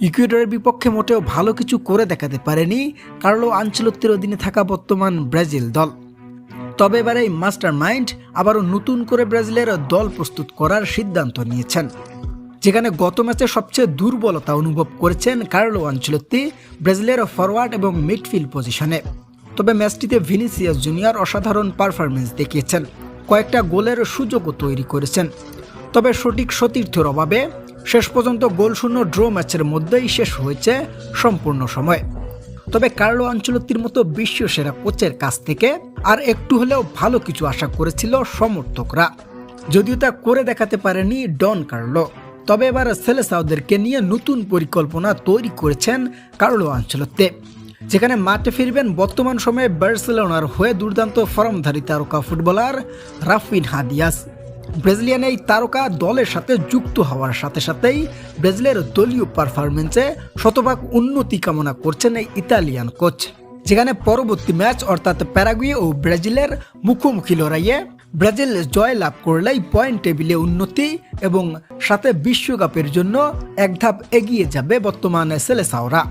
ইকুয়েডরের বিপক্ষে মোটেও ভালো কিছু করে দেখাতে পারেনি কার্লো আঞ্চলত্বের অধীনে থাকা বর্তমান ব্রাজিল দল। তবে এবার এই মাস্টার মাইন্ড আবারও নতুন করে ব্রাজিলের দল প্রস্তুত করার সিদ্ধান্ত নিয়েছেন। যেখানে গত ম্যাচে সবচেয়ে দুর্বলতা অনুভব করেছেন কার্লো আঞ্চলত্তি, ব্রাজিলের ফরওয়ার্ড এবং মিডফিল্ড পজিশনে। তবে ম্যাচটিতে ভিনিসিয়াস জুনিয়র অসাধারণ পারফরমেন্স দেখিয়েছেন। কয়েকটা গোলের সুযোগও তৈরি করেছেন। তবে সঠিক সতীর্থের অভাবে শেষ পর্যন্ত গোলশূন্য ড্র ম্যাচের মধ্যেই শেষ হয়েছে সম্পূর্ণ সময়। তবে কার্লো আঞ্চলত্তির মতো বিশ্ব সেরা কোচের কাছ থেকে আর একটু হলেও ভালো কিছু আশা করেছিল সমর্থকরা। যদিও তা করে দেখাতে পারেনি ডন কার্লো। তবে এবার সেলেসাউদেরকে নিয়ে নতুন পরিকল্পনা তৈরি করেছেন কার্লো আঞ্চলত্তে। যেখানে মাঠে ফিরবেন বর্তমান সময়ে বার্সেলোনার হয়ে দুর্দান্ত ফরমধারী তারকা ফুটবলার রাফিন হাদিয়াস। ব্রাজিলিয়ান এই তারকা দলের সাথে যুক্ত হওয়ার সাথে সাথেই ব্রাজিলের দলীয় পারফরমেন্সে শতভাগ উন্নতি কামনা করছেন এই ইতালিয়ান কোচ যেখানে পরবর্তী ম্যাচ অর্থাৎ প্যারাগুয়ে ও ব্রাজিলের মুখোমুখি লড়াইয়ে ব্রাজিল জয় লাভ করলেই পয়েন্ট টেবিলে উন্নতি এবং সাথে বিশ্বকাপের জন্য এক ধাপ এগিয়ে যাবে বর্তমানে সেলেসাওরা।